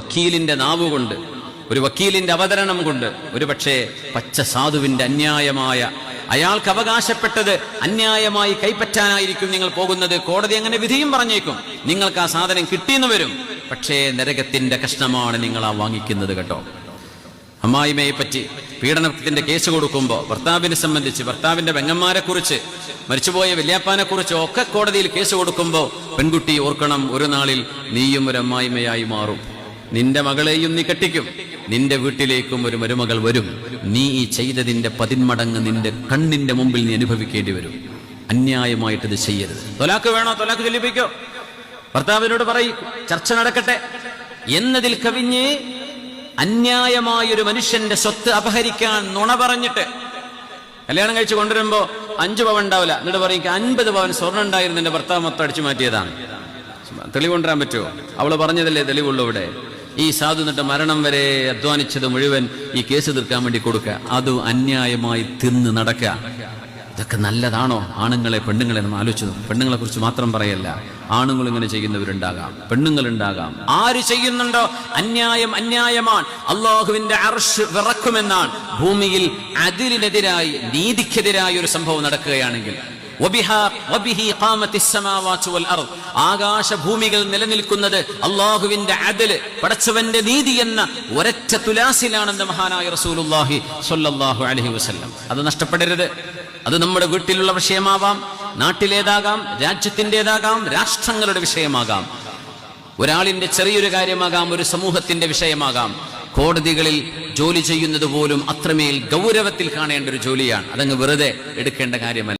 വക്കീലിന്റെ നാവ് കൊണ്ട് ഒരു വക്കീലിന്റെ അവതരണം കൊണ്ട് ഒരു പക്ഷേ പച്ച സാധുവിന്റെ അന്യായമായ അയാൾക്ക് അവകാശപ്പെട്ടത് അന്യായമായി കൈപ്പറ്റാനായിരിക്കും നിങ്ങൾ പോകുന്നത്. കോടതി അങ്ങനെ വിധിയും പറഞ്ഞേക്കും. നിങ്ങൾക്ക് ആ സാധനം കിട്ടിയെന്ന് വരും. പക്ഷേ നരകത്തിന്റെ കഷ്ണമാണ് നിങ്ങൾ ആ വാങ്ങിക്കുന്നത് കേട്ടോ. അമ്മായിമയെ പറ്റി പീഡനത്തിന്റെ കേസ് കൊടുക്കുമ്പോൾ ഭർത്താവിനെ സംബന്ധിച്ച് ഭർത്താവിന്റെ പെങ്ങന്മാരെ കുറിച്ച് മരിച്ചുപോയ വല്യാപ്പാനെ കുറിച്ച് ഒക്കെ കോടതിയിൽ കേസ് കൊടുക്കുമ്പോൾ പെൺകുട്ടി ഓർക്കണം ഒരു നാളിൽ നീയും ഒരു അമ്മായിമയായി മാറും. നിന്റെ മകളെയും നീ കെട്ടിക്കും. നിന്റെ വീട്ടിലേക്കും ഒരു മരുമകൾ വരും. നീ ഈ ചെയ്തതിന്റെ പതിന്മടങ്ങ് നിന്റെ കണ്ണിന്റെ മുമ്പിൽ നീ അനുഭവിക്കേണ്ടി വരും. അന്യായമായിട്ട് ഇത് ചെയ്യരുത്. തൊലാക്ക് വേണോ? തൊലാക്ക് ചൊല്ലിപ്പിക്കോ? ഭർത്താവിനോട് പറയും. ചർച്ച നടക്കട്ടെ. എന്നതിൽ കവിഞ്ഞ് അന്യായമായൊരു മനുഷ്യന്റെ സ്വത്ത് അപഹരിക്കാൻ നുണ പറഞ്ഞിട്ട് കല്യാണം കഴിച്ച് കൊണ്ടുവരുമ്പോ അഞ്ചു പവൻ ഉണ്ടാവില്ല. എന്നിട്ട് പറയും "എനിക്ക് അൻപത് പവൻ സ്വർണം ഉണ്ടായിരുന്നു. എന്റെ ഭർത്താവ് മൊത്തം അടിച്ചു മാറ്റിയതാണ്. തെളിവ് കൊണ്ടുവരാൻ പറ്റുമോ? അവൾ പറഞ്ഞതല്ലേ തെളിവുള്ളൂ ഇവിടെ. ഈ സാധു എന്നിട്ട് മരണം വരെ അധ്വാനിച്ചത് മുഴുവൻ ഈ കേസ് തീർക്കാൻ വേണ്ടി കൊടുക്കുക. അത് അന്യായമായി തിന്ന് നടക്കുക. ഇതൊക്കെ നല്ലതാണോ? ആണുങ്ങളെ പെണ്ണുങ്ങളെ നമ്മൾ ആലോചിച്ചു പെണ്ണുങ്ങളെ കുറിച്ച് മാത്രം പറയല്ല. ആണുങ്ങൾ ഇങ്ങനെ ചെയ്യുന്നവരുണ്ടാകാം. പെണ്ണുങ്ങളുണ്ടാകാം. ആര് ചെയ്യുന്നുണ്ടോ? അന്യായം അന്യായമാണ്. അള്ളാഹുവിന്റെ അർഷ് വിറക്കുമെന്നാണ്. ഭൂമിയിൽ അതിലിനെതിരായി നീതിക്കെതിരായി ഒരു സംഭവം നടക്കുകയാണെങ്കിൽ ആകാശഭൂമികൾ നിലനിൽക്കുന്നത് അള്ളാഹുവിന്റെ അദൽ പടച്ചവന്റെ നീതി എന്ന ഒരൊറ്റ തുലാസിലാണെന്ന് മഹാനായ റസൂലുള്ളാഹി സൊല്ലാഹു അലഹി വസല്ലം. അത് നഷ്ടപ്പെടരുത്. അത് നമ്മുടെ വീട്ടിലുള്ള വിഷയമാവാം നാട്ടിലേതാകാം രാജ്യത്തിന്റെതാകാം രാഷ്ട്രങ്ങളുടെ വിഷയമാകാം. ഒരാളിന്റെ ചെറിയൊരു കാര്യമാകാം ഒരു സമൂഹത്തിന്റെ വിഷയമാകാം. കോടതികളിൽ ജോലി ചെയ്യുന്നത് പോലും അത്രമേൽ ഗൗരവത്തിൽ കാണേണ്ട ഒരു ജോലിയാണ്. അതങ്ങ് വെറുതെ എടുക്കേണ്ട കാര്യമല്ല.